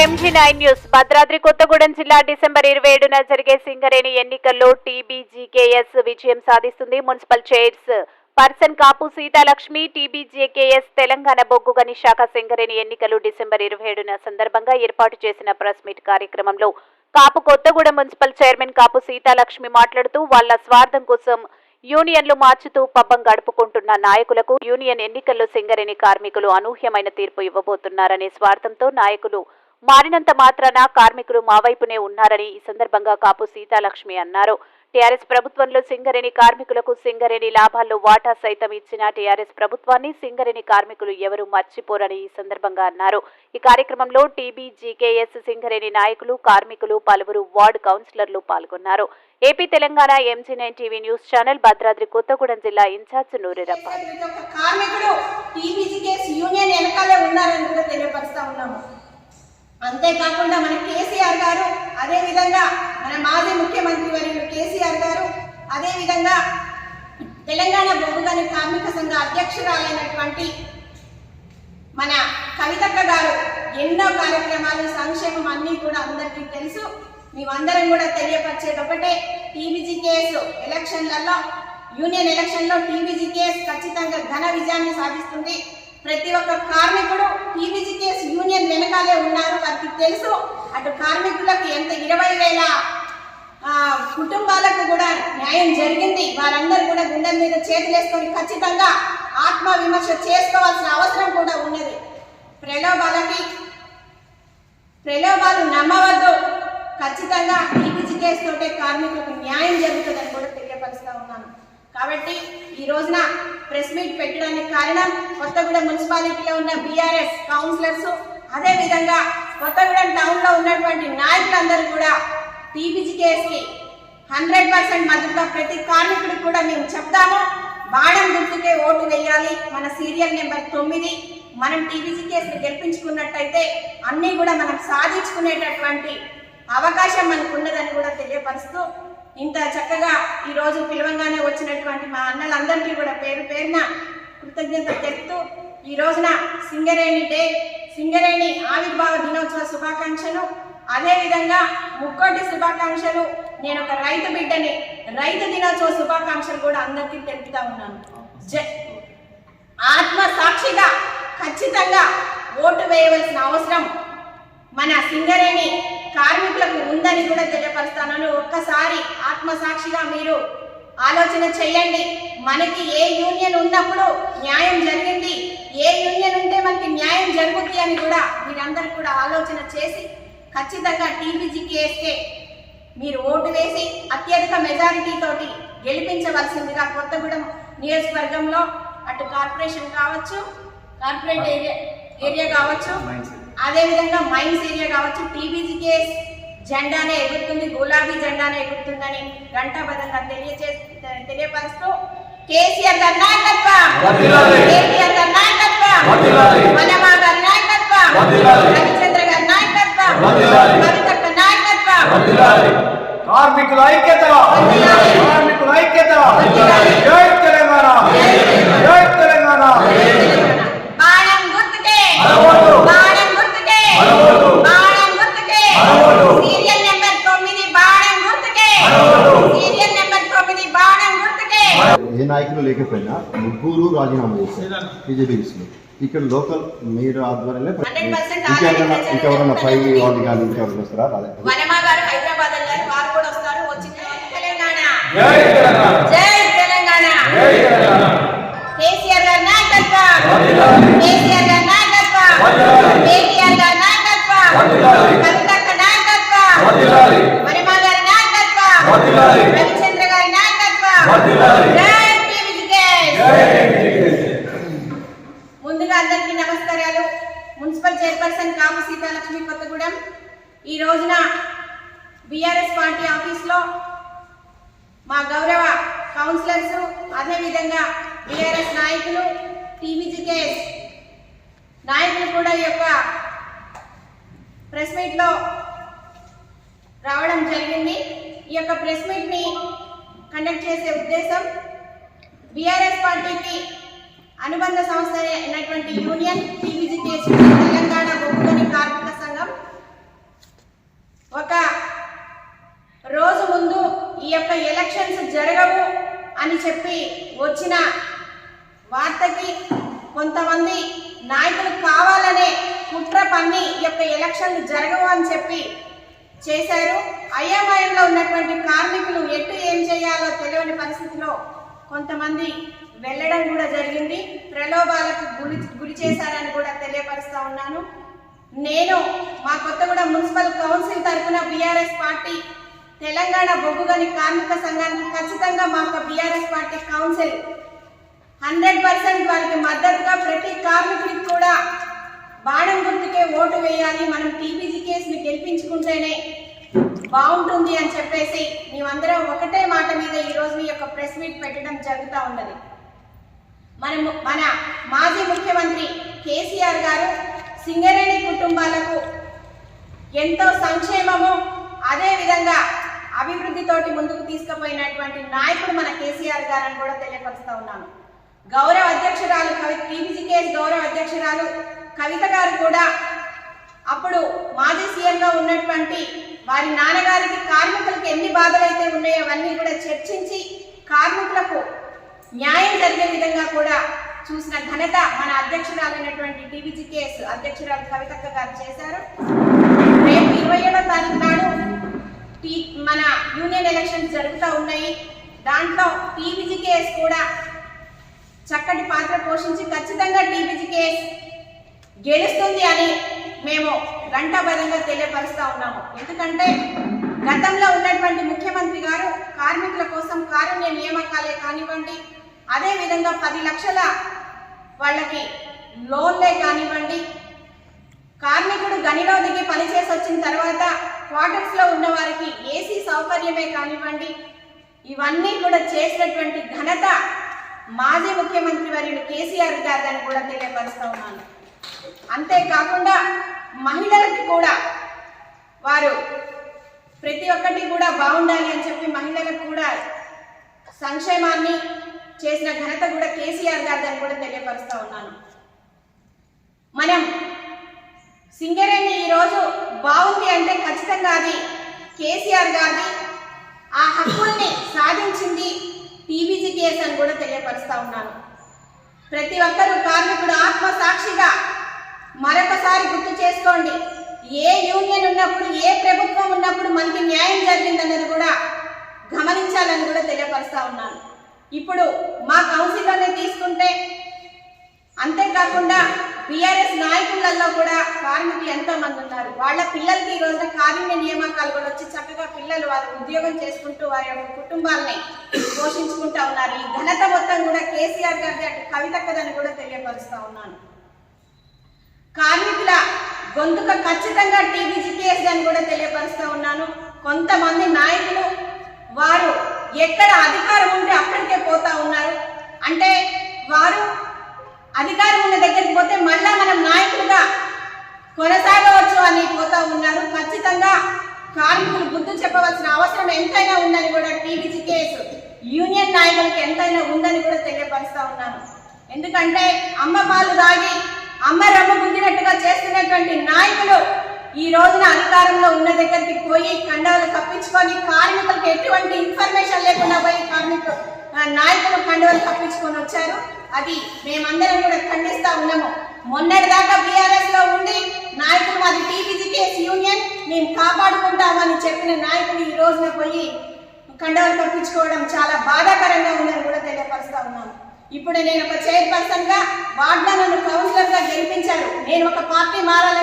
MG nine news Bhadradri Kothagudem జిల్లా December ఇరవై ఏడున జరిగే సింగరేణి ఎన్నికల్లో టీబీజీకేఎస్ విజయం సాధిస్తుంది. Municipal chairs person Kapu Seethalakshmi TBGKS Telangana బొగ్గు గని శాఖ సింగరేణి ఎన్నికలు డిసెంబర్ ఇరవై ఏడున సందర్భంగా ఏర్పాటు చేసిన ప్రెస్ మీట్ కార్యక్రమంలో కాపు కొత్తగూడెం మున్సిపల్ చైర్మన్ కాపు సీతాలక్ష్మి మాట్లాడుతూ వాళ్ళ స్వార్థం కోసం యూనియన్లు మార్చుతూ పబ్బం గడుపుకుంటున్న నాయకులకు యూనియన్ ఎన్నికల్లో సింగరేణి కార్మికులు అనూహ్యమైన తీర్పు ఇవ్వబోతున్నారనే స్వార్థంతో నాయకులు మారినంత మాత్రాన కార్మికులు మా వైపునే ఉన్నారని ఈ సందర్భంగా కాపు సీతాలక్ష్మి అన్నారు. టీఆర్ఎస్ ప్రభుత్వంలో సింగరేణి కార్మికులకు సింగరేణి లాభాల్లో వాటా సైతం ఇచ్చిన టీఆర్ఎస్ ప్రభుత్వాన్ని సింగరేణి కార్మికులు ఎవరూ మర్చిపోరని ఈ సందర్భంగా అన్నారు. ఈ కార్యక్రమంలో టీబీజీకేఎస్ సింగరేణి నాయకులు కార్మికులు పలువురు వార్డు కౌన్సిలర్లు పాల్గొన్నారు. AP Telangana MG nine TV news channel Bhadradri Kothagudem జిల్లా ఇన్ఛార్జ్ నూరిరప్పాలి ప్రతి యూనియన్ వెనకాలే ఉన్నారని కూడా తెలియపరుస్తా ఉన్నాము. అంతేకాకుండా మన కేసీఆర్ గారు అదే విధంగా మన మాజీ ముఖ్యమంత్రి వర్యులు కేసీఆర్ గారు అదే విధంగా తెలంగాణ బొగ్గుగని కార్మిక సంఘ అధ్యక్షురాలైనటువంటి మన కవితక్క గారు ఎన్నో కార్యక్రమాలు సంక్షేమం అన్నీ కూడా అందరికీ తెలుసు. మేమందరం కూడా తెలియపరిచేది ఒకటే టీబీజీకేఎస్ ఎలక్షన్లలో యూనియన్ ఎలక్షన్లో టీబీజీకేఎస్ ఖచ్చితంగా ఘన విజయాన్ని సాధిస్తుంది. ప్రతి ఒక్క కార్మికుడు టీవీజీకేఎస్ యూనియన్ వెనకాలే ఉన్నారు. వారికి తెలుసు అటు కార్మికులకు ఎంత ఇరవై వేల కుటుంబాలకు కూడా న్యాయం జరిగింది. వారందరూ కూడా గుండెల మీద చేతులేసుకొని ఖచ్చితంగా ఆత్మ విమర్శ చేసుకోవాల్సిన అవసరం కూడా ఉన్నది. ప్రలోభాలకి ప్రలోభాలు నమ్మవద్దు. ఖచ్చితంగా టీవీజీకేఎస్ తోటే కార్మికులకు న్యాయం జరుగుతుందని కాబట్టి ఈ రోజున ప్రెస్ మీట్ పెట్టడానికి కారణం కొత్తగూడెం మున్సిపాలిటీలో ఉన్న బీఆర్ఎస్ కౌన్సిలర్స్. అదే విధంగా కొత్తగూడెం టౌన్లో ఉన్నటువంటి నాయకులందరూ కూడా టీపీజీకేఎస్కి హండ్రెడ్ పర్సెంట్ మద్దతుగా ప్రతి కార్మికుడికి కూడా మేము చెప్తాము. బాణం గుర్తుకే ఓటు వేయాలి. మన సీరియల్ నెంబర్ తొమ్మిది. మనం టీబీసీ కేసులు గెలిపించుకున్నట్టయితే అన్నీ కూడా మనం సాధించుకునేటటువంటి అవకాశం మనకు ఉన్నదని కూడా తెలియపరుస్తూ ఇంత చక్కగా ఈరోజు పిలవంగానే వచ్చినటువంటి మా అన్నలందరికీ కూడా పేరు పేరున కృతజ్ఞత తెలుపుతూ ఈ రోజున సింగరేణి డే సింగరేణి ఆవిర్భావ దినోత్సవ శుభాకాంక్షలు. అదేవిధంగా ముక్కోటి శుభాకాంక్షలు. నేను ఒక రైతు బిడ్డని రైతు దినోత్సవ శుభాకాంక్షలు కూడా అందరికీ తెలుపుతా ఉన్నాను. ఆత్మ సాక్షిగా ఖచ్చితంగా ఓటు వేయవలసిన అవసరం మన సింగరేణి కార్మికులకు ఉందని కూడా తెలియపరుస్తానని ఒక్కసారి ఆత్మసాక్షిగా మీరు ఆలోచన చేయండి. మనకి ఏ యూనియన్ ఉన్నప్పుడు న్యాయం జరిగింది. ఏ యూనియన్ ఉంటే మనకి న్యాయం జరుగుతుంది అని కూడా మీరందరూ కూడా ఆలోచన చేసి ఖచ్చితంగా టీబీజీకేఎస్కే మీరు ఓటు వేసి అత్యధిక మెజారిటీ తోటి గెలిపించవలసిందిగా కొత్తగూడెం నియోజకవర్గంలో అటు కార్పొరేషన్ కావచ్చు కార్పొరేట్ ఏరియా ఏరియా కావచ్చు అదే విధంగా మైన్స్ ఏరియా కావచ్చు టీబీజీకే జెండానే ఎగురుతుంది గులాబీ జెండానే ఎగురుతుందని ఘంటాబద్ధంగా తెలియజే తెలియపరుస్తూ కేసీఆర్ గారి నాయకత్వం వర్ధిల్లాలి. కేసీఆర్ గారి నాయకత్వం వర్ధిల్లాలి. వనమా గారి నాయకత్వం వర్ధిల్లాలి. రవిచంద్ర గారి నాయకత్వం. కవితక్క. కార్మికుల ఐక్యత. కార్మికుల ఐక్యత. జై తెలంగాణ జై తెలంగాణ బాణం గుర్తుకే అరవదు. బాణం గుర్తుకే అరవదు. బాణం గుర్తుకే అరవదు. సీరియల్ నెంబర్ తొమ్మిది బాణం గుర్తుకే అరవదు. సీరియల్ నెంబర్ తొమ్మిది బాణం గుర్తుకే ఏ నాయకులు లేకపోయినా ముగ్గురు రాజీనామా చేశారు. బీజేపీకి ఇక్కడ లోకల్ మీరు ఆధ్వర్యంలో 100% ఇంకెవరన్నా. ఇంకెవరన్నా పై వాళ్ళు కానీ ఇంకెవరైనా వస్తారా? రాలే. వనమా గారు హైదరాబాద్ వెళ్ళారు వారు కూడా వస్తారు వచ్చిన తర్వాత తెలంగాణ జై తెలంగాణ జై తెలంగాణ జై తెలంగాణ కేసీఆర్ గారి నాయకత్వం వర్ధిల్లాలి. కేసీఆర్ గారి నాయకత్వం వర్ధిల్లాలి. కేటీఆర్ గారి నాయకత్వం వర్ధిల్లాలి. కవితక్క నాయకత్వం వర్ధిల్లాలి. వనమా గారి నాయకత్వం వర్ధిల్లాలి. రవిచంద్ర గారి నాయకత్వం వర్ధిల్లాలి. జై టీవీజీకేఎస్. జై తెలంగాణ. ముందుగా అందరికీ నమస్కారాలు మున్సిపల్ చైర్పర్సన్ కాపు సీతాలక్ష్మి కొత్తగూడెం ఈ రోజున బీఆర్ఎస్ పార్టీ ఆఫీస్లో మా గౌరవ కౌన్సిలర్స్ అదేవిధంగా బీఆర్ఎస్ నాయకులు టీవీజీకేఎస్ నాయకులు కూడా ఈ యొక్క ప్రెస్ మీట్లో రావడం జరిగింది. ఈ యొక్క ప్రెస్ మీట్ని కండక్ట్ చేసే ఉద్దేశం బీఆర్ఎస్ పార్టీకి అనుబంధ సంస్థ అయినటువంటి యూనియన్ టీవీజీకేఎస్ తెలంగాణ బొగ్గుగని కార్మిక సంఘం ఒక రోజు ముందు ఈ యొక్క ఎలక్షన్స్ జరగవు అని చెప్పి వచ్చిన వార్తకి కొంతమంది నాయకులు కావాలనే కుట్ర పన్ని ఈ యొక్క ఎలక్షన్లు జరగవు అని చెప్పి చేశారు. అయోమయంలో ఉన్నటువంటి కార్మికులు ఎటు ఏం చేయాలో తెలియని పరిస్థితిలో కొంతమంది వెళ్ళడం కూడా జరిగింది. ప్రలోభాలకు గురి గురి చేశారని కూడా తెలియపరుస్తా ఉన్నాను. నేను మా కొత్తగూడ మున్సిపల్ కౌన్సిల్ తరఫున బీఆర్ఎస్ పార్టీ తెలంగాణ బొగ్గుగని కార్మిక సంఘానికి ఖచ్చితంగా మా యొక్క BRS party council. Hundred percent వారికి మద్దతుగా ప్రతి కార్మికుడికి కూడా బాణం గుర్తుకే ఓటు వేయాలి. మనం టీబీజీ కేసుని గెలిపించుకుంటేనే బాగుంటుంది అని చెప్పేసి మేమందరం ఒకటే మాట మీద ఈ రోజు యొక్క ప్రెస్ మీట్ పెట్టడం జరుగుతూ ఉన్నది. మనం మన మాజీ ముఖ్యమంత్రి కేసీఆర్ గారు సింగరేణి కుటుంబాలకు ఎంతో సంక్షేమము అదే విధంగా అభివృద్ధితోటి ముందుకు తీసుకుపోయినటువంటి నాయకుడు మన కేసీఆర్ గారని కూడా తెలియపరుస్తూ ఉన్నాను. గౌరవ అధ్యక్షురాలు కవి టీబీజీకేఎస్ గౌరవ అధ్యక్షురాలు కవిత గారు కూడా అప్పుడు మాజీ సీఎంగా ఉన్నటువంటి వారి నాన్నగారికి కార్మికులకు ఎన్ని బాధలు అయితే ఉన్నాయో అవన్నీ కూడా చర్చించి కార్మికులకు న్యాయం జరిగే విధంగా కూడా చూసిన ఘనత మన అధ్యక్షురాలైనటువంటి టీబీజీకేఎస్ అధ్యక్షురాలు కవితక్క గారు చేశారు. రేపు ఇరవై ఏడో తారీఖు నాడు మన యూనియన్ ఎలక్షన్స్ జరుగుతూ ఉన్నాయి. దాంట్లో టీబీజీకేఎస్ కూడా చక్కటి పాత్ర పోషించి ఖచ్చితంగా టీబీజీకేఎస్ గెలుస్తుంది అని మేము గంటాబద్ధంగా తెలియపరుస్తూ ఉన్నాము. ఎందుకంటే గతంలో ఉన్నటువంటి ముఖ్యమంత్రి గారు కార్మికుల కోసం కారుణ్య నియామకాలే కానివ్వండి అదేవిధంగా పది లక్షల వాళ్ళకి లోన్లే కానివ్వండి కార్మికుడు గనిలో దిగి పనిచేసి వచ్చిన తర్వాత క్వార్టర్స్లో ఉన్న వారికి ఏసీ సౌకర్యమే కానివ్వండి. ఇవన్నీ కూడా చేసినటువంటి ఘనత మాజీ ముఖ్యమంత్రి వర్యుడు కేసీఆర్ గారిని కూడా తెలియపరుస్తూ ఉన్నాను. అంతేకాకుండా మహిళలకి కూడా వారు ప్రతి ఒక్కటి కూడా బాగుండాలి అని చెప్పి మహిళలకు కూడా సంక్షేమాన్ని చేసిన ఘనత కూడా కేసీఆర్ గారిని కూడా తెలియపరుస్తూ ఉన్నాను. మనం సింగరేణి ఈరోజు బాగుంది అంటే ఖచ్చితంగా అది. కేసీఆర్ గారిది ఆ హక్కుల్ని సాధించింది టీబీజీ కేసు అని కూడా తెలియపరుస్తా ఉన్నాను. ప్రతి ఒక్కరూ కార్మికుడు ఆత్మ సాక్షిగా మరొకసారి గుర్తు చేసుకోండి. ఏ యూనియన్ ఉన్నప్పుడు ఏ ప్రభుత్వం ఉన్నప్పుడు మనకి న్యాయం జరిగిందన్నది కూడా గమనించాలని కూడా తెలియపరుస్తా ఉన్నాను. ఇప్పుడు మా కౌన్సిల్లోనే తీసుకుంటే అంతేకాకుండా బీఆర్ఎస్ నాయకులలో కూడా కార్మికులు ఎంతో మంది ఉన్నారు. వాళ్ళ పిల్లలకి ఈ రోజున కారుణ్య నియామకాలు కూడా వచ్చి చక్కగా పిల్లలు వారు ఉద్యోగం చేసుకుంటూ వారి కుటుంబాలని పోషించుకుంటా ఉన్నారు. ఈ ఘనత మొత్తం కూడా కేసీఆర్ గారి అటు కవితక్కదని కూడా తెలియపరుస్తా ఉన్నాను. కార్మికుల గొంతుక ఖచ్చితంగా టీబీజీ కేసు అని కూడా తెలియపరుస్తా ఉన్నాను. కొంతమంది నాయకులు వారు ఎక్కడ అధికారం ఉంటే అక్కడికే పోతా ఉన్నారు. అంటే వారు అధికారం ఉన్న దగ్గరికి పోతే మళ్ళా మనం నాయకులుగా కొనసాగవచ్చు అని పోతా ఉన్నారు. ఖచ్చితంగా కార్మికులు బుద్ధి చెప్పవలసిన అవసరం ఎంతైనా ఉందని కూడా టీబీజీ కేసు యూనియన్ నాయకులకి ఎంతైనా ఉందని కూడా తెలియపరుస్తా ఉన్నాను. ఎందుకంటే అమ్మ పాలు తాగి అమ్మ రమ్మ గుద్దినట్టుగా చేస్తున్నటువంటి నాయకులు ఈ రోజున అధికారంలో ఉన్న దగ్గరికి పోయి కండాలు తప్పించుకొని కార్మికులకు ఎటువంటి ఇన్ఫర్మేషన్ లేకుండా పోయి కార్మికులు నాయకులు కండవలు తప్పించుకొని వచ్చారు. అది మేమందరం కూడా ఖండిస్తా ఉన్నాము. మొన్నటి దాకా బీఆర్ఎస్లో ఉండి నాయకులు మాది టీబీజీకేఎస్ యూనియన్ మేము కాపాడుకుంటామని చెప్పిన నాయకులు ఈ రోజున పోయి కండవలు తప్పించుకోవడం చాలా బాధాకరంగా ఉందని కూడా తెలియపరుస్తా ఉన్నాను. ఇప్పుడు నేను ఒక చైర్పర్సన్గా వార్డులో నన్ను కౌన్సిలర్గా గెలిపించారు. నేను ఒక పార్టీ మారాలని